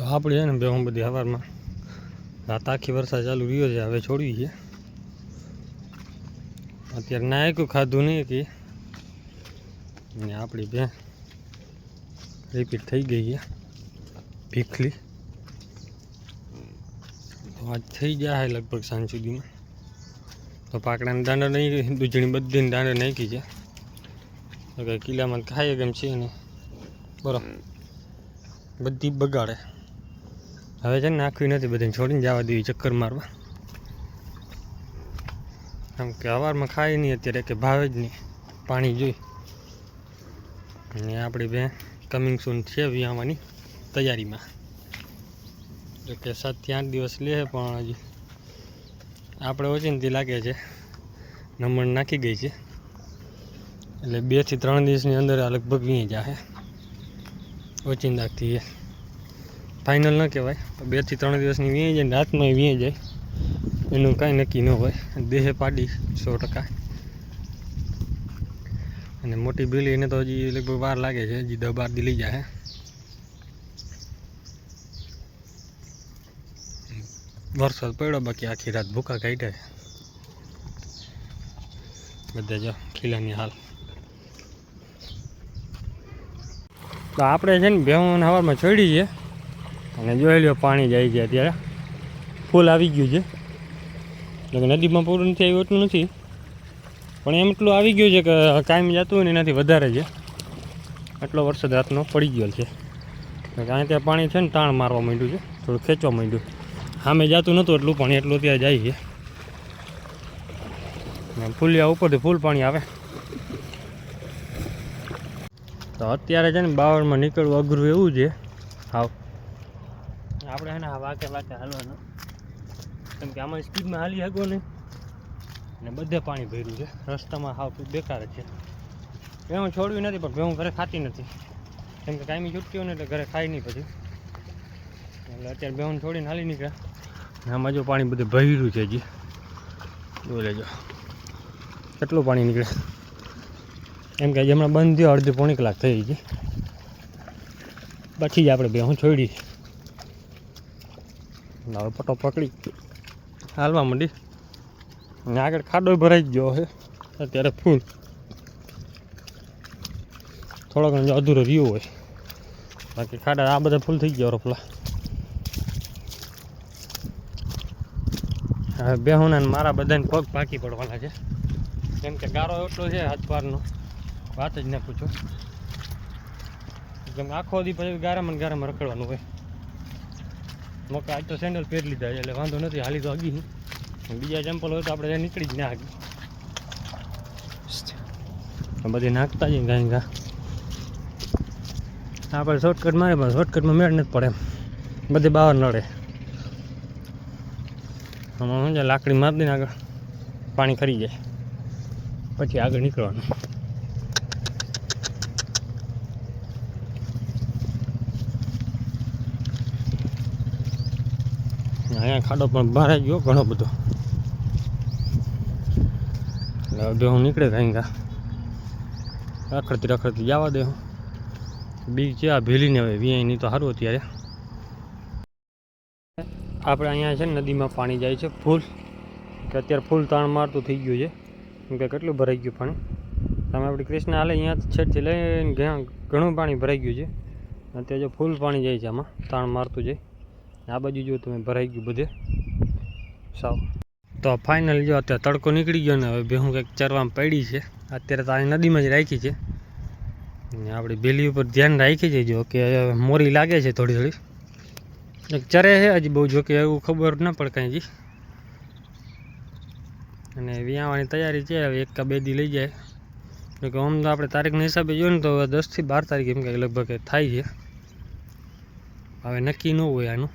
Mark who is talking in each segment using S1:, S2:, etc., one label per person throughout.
S1: તો આપણે છે ને બે હું બધી સવારમાં રાત આખી વરસાદ ચાલુ રહ્યો છે, હવે છોડવી છે. અત્યારે નાયકું ખાધું નહીં કે ને આપણી બે રિપીટ થઈ ગઈ છે, ભીખલી. તો આજ થઈ જાય લગભગ સાંજ સુધીમાં. તો પાકડાના દાંડા નહીં દૂધણી બધી દાંડા નાખી છે. તો કિલ્લામાં ખાઈએ કેમ છે ને બરાબર બધી બગાડે. હવે છે ને નાખવી નથી બધાને, છોડીને જવા દેવી ચક્કર મારવા. આમ કે સવારમાં ખાય નહીં અત્યારે, કે ભાવે જ નહીં. પાણી જોઈ. અને આપણી બે કમિંગ સૂન છે વ્યાવાની તૈયારીમાં. જો કે સાતથી આઠ દિવસ લે પણ હજી આપણે ઓચિંતી લાગે છે. નમણ નાખી ગઈ છે. એટલે બેથી ત્રણ દિવસની અંદર આ લગભગ વીએ જાહે. ઓચિંતાથી ફાઇનલ ન કહેવાય. બે બેથી ત્રણ દિવસની વીએ જાય રાતમાં વીએ જાય. એનું કાંઈ નક્કી ન હોય. દેહે પાડી સો ટકા. અને મોટી બિલી એને તો હજી લગભગ વાર લાગે છે. હજી દસ બાર દી જાય વરસાદ પડ્યો, બાકી આખી રાત ભૂકા કાઢ્યા બધા જો ખીલાની હાલ. તો આપણે છે ને ભેહું હવારમાં ચડી છે અને જોઈ લો પાણી જાય છે અત્યારે. ફૂલ આવી ગયું છે. એટલે નદીમાં પૂરું નથી આવ્યું એટલું નથી. પણ એમ એટલું આવી ગયું છે કે કાયમ જતું હોય ને એનાથી વધારે છે. એટલો વરસાદ રાતનો પડી ગયો છે. કારણ ત્યાં પાણી છે ને, તાણ મારવા માંડ્યું છે. થોડું ખેંચવા માંડ્યું. સામે જતું નહોતું એટલું, પાણી એટલું ત્યાં જાય છે. ને ફૂલિયા ઉપરથી ફૂલ પાણી આવે. તો અત્યારે છે ને, બાવળમાં નીકળવું અઘરું એવું છે. હાવ. આપણે છે ને વાકે વાકે હાલવાનું. કેમ કે આમાં સ્પીડમાં હાલી શકો ને અને બધે પાણી ભર્યું છે. રસ્તામાં હાવ બેકાર છે. ભેહું છોડવી નથી, પણ ભેહું ઘરે ખાતી નથી. કેમ કે કાયમી હોય ને એટલે ઘરે ખાય નહીં પછી. એટલે અત્યારે ભેહું છોડીને હાલી નીકળ્યા. આમાં જો પાણી બધું ભર્યું છે હજી. જોઈ લેજો. કેટલું પાણી નીકળે એમ કે હજી હમણાં બંધ થયો, અડધી પોણી કલાક થઈ ગઈ. પછી જ આપણે ભેહું છોડી. હવે પટો પકડી હાલવા માંડી. ને આગળ ખાડો ભરાઈ ગયો છે. અત્યારે ફૂલ. થોડો ઘણો અધૂરો રહ્યો હોય. બાકી ખાડા આ બધા ફૂલ થઈ ગયા રોપલા હવે બેહુના ને મારા બધાને પગ પાકી પડવાના છે. કેમ કે ગારો એટલો છે હાથપારનો વાત જ ના પૂછો. કેમ આખો દી પછી ગારામાં ગારામાં રખડવાનું હોય. મકા આજ તો સેન્ડલ પહેરી લીધા છે, એટલે વાંધો નથી, હાલી તો આગી બીજા ચંપલ હોય તો આપણે નીકળી જ ના આગી બધી નાખતા જઈએ ગાય ગા. આપણે શોર્ટકટ મારે, પણ શોર્ટકટમાં મેળ નથી પડે એમ. બધી બહાર નડે. આમાં લાકડી મારી દઈને આગળ પાણી ખરી જાય. પછી આગળ નીકળવાનું. અહીંયા ખાડો પણ ભરાઈ ગયો, ઘણો બધો. એટલે હું નીકળે કાંઈ રખડતી રખડતી જવા દે બીક છે, આ ભેલીને હવે વિયાયની તો સારું અત્યારે. આપણે અહીંયા છે નદીમાં પાણી જાય છે, ફૂલ. કે અત્યારે ફૂલ તાણ મારતું થઈ ગયું છે. કેમ કે કેટલું ભરાઈ ગયું પાણી? તમે આપણે કૃષ્ણ હાલે અહીંયા છેડથી લઈને ઘણું પાણી ભરાઈ ગયું છે. અત્યારે જો ફૂલ પાણી જાય છે આમાં, તાણ મારતું જાય. આ બાજુ જો તમે ભરાઈ ગયું બધે. સાવ. તો ફાઇનલ જો અત્યારે તડકો નીકળી ગયો ને હવે ભેહું કંઈક ચરવામાં પડી છે. અત્યારે તો આ નદીમાં જ રાખી છે. આપણી બેલી ઉપર ધ્યાન રાખી છે જો કે મોરી લાગે છે થોડી થોડી. એક ચરે છે હજી બહુ જોકે એવું ખબર ન પડે કાંઈ હજી અને વ્યાવાની તૈયારી છે, હવે એક કા બે દી લઈ જાય. જોકે આમ તો આપણે તારીખના હિસાબે જોઈએ ને તો દસથી બાર તારીખ એમ કંઈક લગભગ થાય છે. હવે નક્કી ન હોય આનું.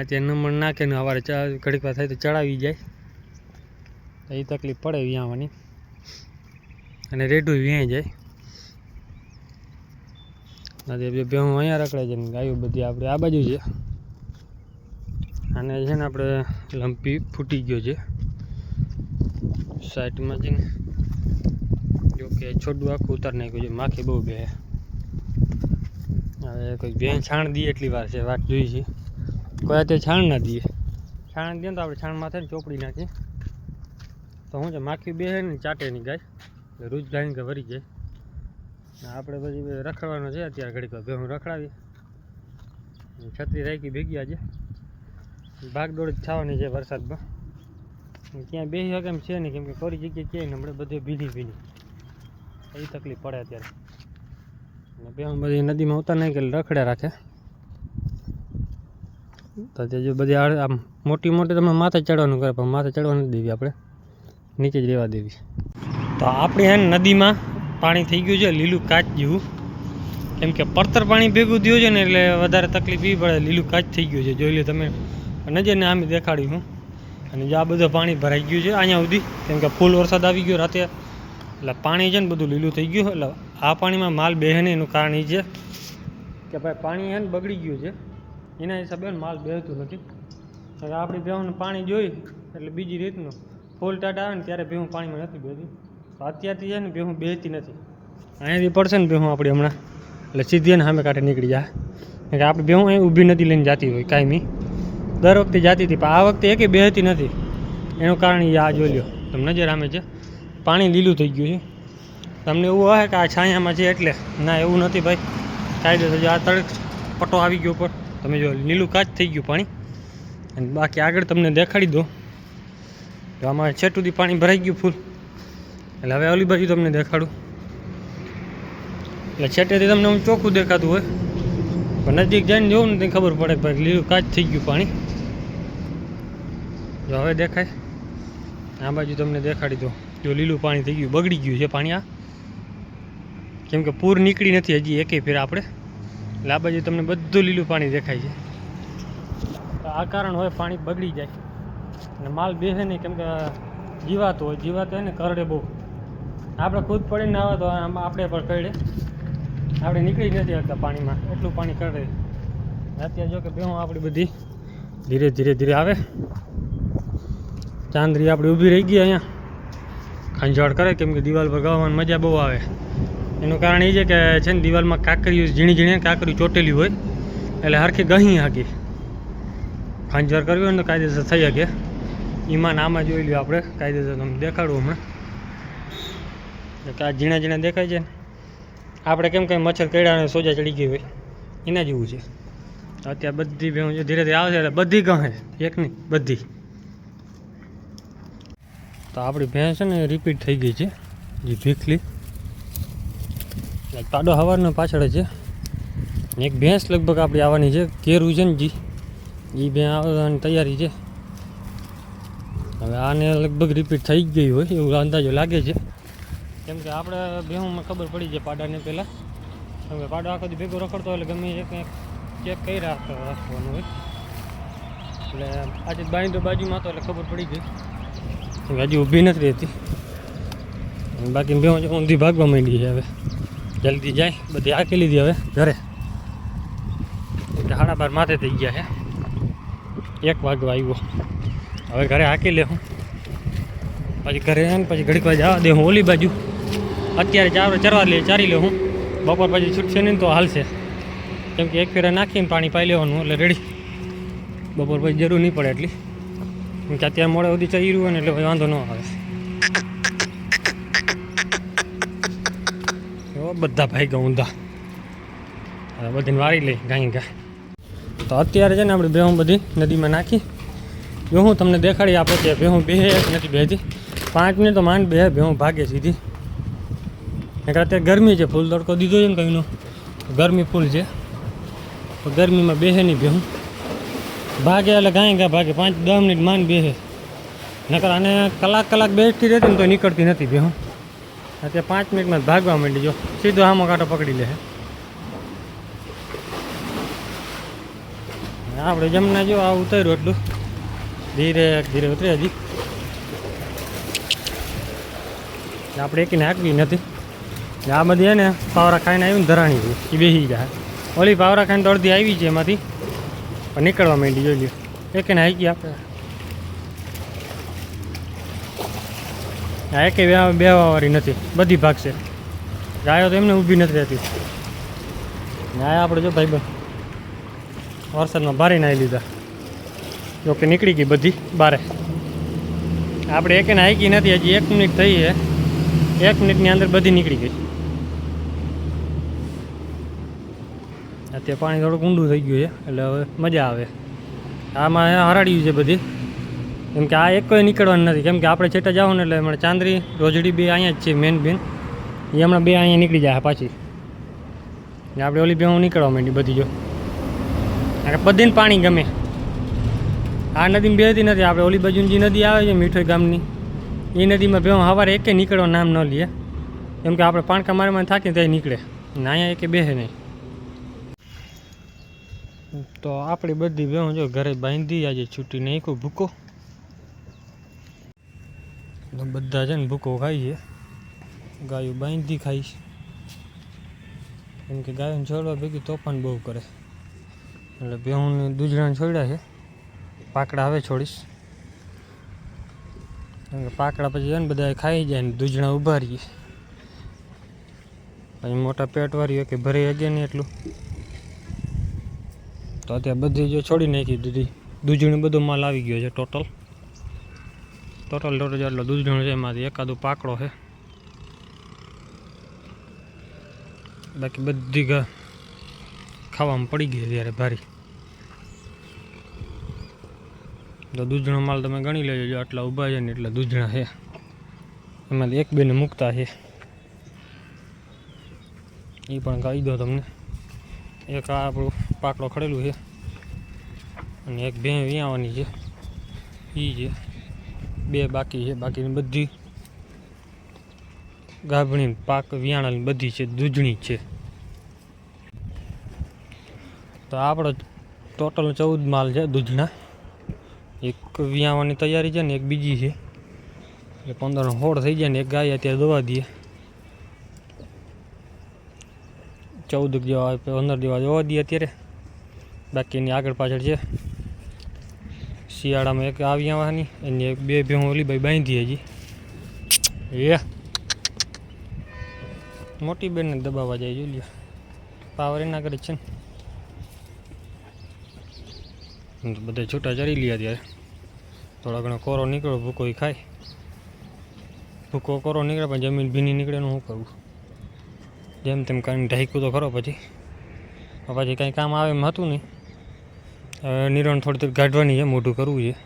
S1: અત્યારે નંબર નાખે ને સવારે ઘડીક વાર થાય તો ચડાવી જાય. એ તકલીફ પડે વ્યાવાની અને રેડું વ્યાય જાય. નથી બે અહીંયા રખડે છે ને ગાયો બધી આપણે આ બાજુ છે. અને છે ને આપણે લંપી ફૂટી ગયો છે. સાઈડમાં છે ને જોકે છોડું આખું ઉતાર નાખ્યું છે, માખી બહુ બે. હવે કોઈ બેન છાણ દી એટલી વાર છે, વાત જોઈ છે. કોઈ અત્યારે છાણ ના દઈએ. છાણ દઈએ તો આપણે છાણ માથે ચોપડી નાખીએ. તો શું છે, માખી બેસે ને ચાટે ની ગાય. એટલે રૂજ ગાય કે વરી જાય. ને આપણે પછી રખડવાનો છે અત્યારે ઘડીક વાર ભેહું રખડાવી છત્રી રાખી ભેગી આજે. ભાગદોડ જ થવાની છે વરસાદમાં. ત્યાં બે શકે એમ છે નહીં, કેમ કે કોરી જગ્યાએ ક્યાંય હમણાં બધે ભીની ભીની. એ તકલીફ પડે અત્યારે. અને બે બધી નદીમાં ઉતાર નહીં કે રખડે રાખે તો તે જો બધી આમ મોટી મોટી તમે માથે ચડવાનું કરે, પણ માથે ચડવા નથી દેવી આપણે. નીચે જ રહેવા દેવી તો આપણે હે નદીમાં પાણી થઈ ગયું છે, લીલું કાચ જેવું કેમ કે પડતર પાણી ભેગું થયું છે ને, એટલે વધારે તકલીફ એ પડે, લીલું કાચ થઈ ગયું છે. જોઈ લો તમે, નજરને આમ દેખાડ્યું હું. અને જો આ બધું પાણી ભરાઈ ગયું છે અહીંયા સુધી, કેમ કે ફૂલ વરસાદ આવી ગયો રાતે. એટલે પાણી છે ને બધું લીલું થઈ ગયું, એટલે આ પાણીમાં માલ બેહે એનું કારણ એ છે કે ભાઈ પાણી છે ને બગડી ગયું છે. એના હિસાબે ને માલ બેહતું નથી. હવે આપણી ભેહું પાણી જોઈ, એટલે બીજી રીતનું. ફૂલ ટાટ આવે ને ત્યારે ભેહું પાણીમાં નથી બેહતી. અત્યારથી છે ને ભેહું બેહતી નથી. અહીંયાથી પડશે ને ભેહું આપણી હમણાં. એટલે સીધી એને સામે કાંઠે નીકળી જાય કે આપણી બેહું અહીં ઊભી નથી લઈને જતી હોય, કાયમી. દર વખતે જતી હતી, પણ આ વખતે એકે બેહતી નથી. એનું કારણ એ આ જોઈ લ્યો. તમને નજર આમે છે. પાણી લીલું થઈ ગયું છે. તમને એવું હોય કે આ છાયામાં છે એટલે? ના, એવું નથી ભાઈ. કાયદેસર આ તડક પટો આવી ગયો ઉપર. તમે જો લીલું કાચ થઈ ગયું પાણી. અને બાકી આગળ તમને દેખાડી દો. તો આમાં છેટ પાણી ભરાઈ ગયું ફૂલ. એટલે હવે ઓલી બાજુ તમને દેખાડું. એટલે છેટેથી તમને આમ ચોખ્ખું દેખાતું હોય. પણ નજીક જઈને જોઉં ને ખબર પડે ભાઈ લીલું કાચ થઈ ગયું પાણી. જો હવે દેખાય. આ બાજુ તમને દેખાડી દો. જો લીલું પાણી થઈ ગયું, બગડી ગયું છે પાણી આ. કેમ કે પૂર નીકળી નથી હજી એકે ફેર આપણે. એટલે બાજુ તમને બધું લીલું પાણી દેખાય છે. આ કારણ હોય પાણી બગડી જાય. અને માલ બેસે નહીં, કેમ કે જીવાતો હોય જીવાતો હોય ને કરડે બહુ. આપણે ખુદ પડીને આવે તો આપણે પણ કરડે. આપણે નીકળી નથી શકતા પાણીમાં, એટલું પાણી કરડે. અત્યારે જો કે બે આપણી બધી. ધીરે ધીરે ધીરે આવે. ચાંદરી આપણી ઊભી રહી ગઈ અહીંયા. ખંજવાળ કરે, કેમ કે દિવાલ પર ગાવાની મજા બહુ આવે. એનું કારણ એ છે કે છે ને દિવાલમાં કાંકરીઓ ઝીણી ઝીણી કાંકરી ચોટેલી હોય, એટલે હરખી ગહી હાકી. ખાંજર કરવી હોય ને તો કાયદેસર થઈ શકે. ઈમાન આમાં જોઈ લ્યો આપણે, કાયદેસર તમને દેખાડું હમણાં. આ ઝીણા ઝીણા દેખાય છે આપણે કેમ કંઈ મચ્છર કડ્યા અને સોજા ચડી ગઈ હોય? એના જેવું છે. અત્યારે બધી ભેહું ધીરે ધીરે આવશે એટલે બધી ગહે, એક નહીં, બધી. તો આપણી ભેંસ છે ને રિપીટ થઈ ગઈ છે. જે ભીખલી પાડો હવારનો પાછળ છે. એક ભેંસ લગભગ આપણી આવવાની છે કેરું છે ને જી. એ ભેં આવવાની તૈયારી છે. હવે આને લગભગ રિપીટ થઈ જ ગઈ હોય, એવું અંદાજો લાગે છે. કેમ કે આપણે બેહુંમાં ખબર પડી છે પાડાને પહેલાં. કેમ પાડો આખો ભેગો રખડતો એટલે ગમે એક ચેક કરી રાખ રાખવાનું હોય. એટલે આજે બાંધો બાજુમાં હતો એટલે ખબર પડી ગઈ. હજી ઊભી નથી રહેતી. બાકી બે ઊંધી ભાગવા માંડી છે હવે. જલ્દી જાય. બધી આંકી લીધી હવે ઘરે. સાડા બાર માથે થઈ ગયા છે એક વાગવા આવ્યો. હવે ઘરે હાકી લે હું. પછી ઘરે ને પછી ઘડીક વાર જવા દે હું ઓલી બાજુ. અત્યારે ચારો ચરવા લે, ચારી લે હું. બપોર પછી છૂટશે નહીં તો હાલશે. કેમ કે એક ફેરા નાખીને પાણી પાઈ લેવાનું, એટલે રેડી બપોર પછી જરૂર નહીં પડે એટલી. કે અત્યારે મોડે સુધી ચરી રહ્યું હોય ને એટલે પછી વાંધો ન આવે. બધા ભાઈ ગયા ઊંધા. બધીને વારી લઈ ગાય ગા. તો અત્યારે છે ને આપણે બેહું બધી નદીમાં નાખી. બેહું તમને દેખાડી આપે કે ભેહું બે નથી બેહતી પાંચ મિનિટ તો માંડ બે ભેહું ભાગે સીધી. કારણ અત્યારે ગરમી છે, ફૂલ તડકો દીધો છે ને કંઈનો ગરમી ફૂલ છે. ગરમીમાં બેહે નહીં બેહું ભાગે એટલે ગાય ગા ભાગે. પાંચ દસ મિનિટ માંડ બેહે નકર આને કલાક કલાક બેસતી રહેતી ને તો નીકળતી નથી ભેહું. અત્યારે પાંચ મિનિટમાં ભાગવા માંડી, જો. સીધો આમો કાંટો પકડી લે આપણે જમના જો, આ ઉતર્યું એટલું. ધીરે ધીરે ઉતરે હજી. આપણે એકને હાંકવી નથી. આ બધી ને, પાવરા ખાઈને આવ્યું ને ધરાણી છે. એ બેસી જાય ઓલી પાવરા ખાઈને તો અડધી આવી છે એમાંથી. નીકળવા માંડી, જોઈ લ્યો. એકને હાંકી આપણે. આ એકે બેવાવાળી નથી. બધી ભાગશે ગાયો તો એમને ઊભી નથી રહેતી. ગાય આપણે જો ભાઈ વરસાદમાં ભારે નાહી લીધા. જો કે નીકળી ગઈ બધી બારે. આપણે એકે હાઈકી નથી, હજી એક મિનિટ થઈ છે. એક મિનિટની અંદર બધી નીકળી ગઈ. અત્યારે પાણી થોડુંક ઊંડું થઈ ગયું છે, એટલે હવે મજા આવે. આમાં હરાડ્યું છે બધી. કેમ કે આ એક કોઈ નીકળવાનું નથી. કેમ કે આપણે છેટા ને એટલે હમણાં ચાંદરી, રોજડી બે અહીંયા જ છે મેન બેન એ હમણાં બે અહીંયા નીકળી જાય પાછી. ને આપણે ઓલી બે હું નીકળવા માંડી બધી જો. અને બધીને પાણી ગમે. આ નદીમાં બેહતી નથી. આપણે ઓલી બાજુની જે નદી આવે છે મીઠોઈ ગામની, એ નદીમાં બે સવારે એકે નીકળવા નામ ન લઈએ કેમ કે આપણે પાણકા મારે થાકીને ત્યાં નીકળે. ને અહીંયા એકે બેસે નહીં. તો આપણી બધી બે જો ઘરે બાંધી આજે છૂટી નહીં કોઈ ભૂકો. બધા છે ને ભૂકો ખાઈ છે. ગાયો બાંધી ખાઈશ કેમ કે ગાયોને છોડવા ભેગી તોફાન બહુ કરે. એટલે બેહુંને દૂધણાને છોડ્યા છે. પાકડા હવે છોડીશ. કેમ કે પાકડા પછી છે ને બધા ખાઈ જાય ને દૂધણા ઊભા રહીએ. પછી મોટા પેટવાળી હોય કે ભરી હગે નહીં એટલું. તો અત્યારે બધી જો છોડી નાખી દીધી. દૂધણી બધો માલ આવી ગયો છે ટોટલ ટોટલ ટોટલ જેટલો દૂધણ છે એમાંથી. એકાદું પાકડો છે. બાકી બધી ખાવામાં પડી ગઈ ત્યારે ભારી. તો દૂધણો માલ તમે ગણી લેજો આટલા ઊભા છે ને એટલા દૂધણા છે. એમાંથી એક બેને મૂકતા છે. એ પણ કહી દો તમને. એક આ આપણું પાકડો ખડેલું છે. અને એક ભેં વ્યાવાની છે. એ છે. બે બાકી છે, બાકીની બધી ગાભણી, પાક વિયાણાની બધી છે દૂધણી છે. તો આપણો ટોટલ ચૌદ માલ છે દૂધના. એક વિયાવાની તૈયારી છે ને એક બીજી છે. એટલે પંદર હોળ થઈ જાય ને એક ગાય અત્યારે દવા દઈએ ચૌદ જેવા પંદર જેવા દવા દઈએ અત્યારે. બાકીની આગળ પાછળ છે. શિયાળામાં એક આવી આવવાની. એની એક બે ભેહું ઓલી ભાઈ બાંધી હજી. એ મોટી બેનને દબાવવા જાય જોઈ લ્યો. પાવર એના કરે છે ને. બધા છૂટા ચડી લીયા ત્યારે થોડા ઘણો કોરો નીકળ્યો, ભૂકો ખાય. ભૂકો કોરો નીકળે પણ જમીન ભીની નીકળે એનું શું કરવું જેમ તેમ કરીને ઢાંક્યું તો ખરો પછી. પછી કાંઈ કામ આવે એમ હતું નહીં. નિરણ થોડી થોડી કાઢવાની છે મોઢું કરવું છે.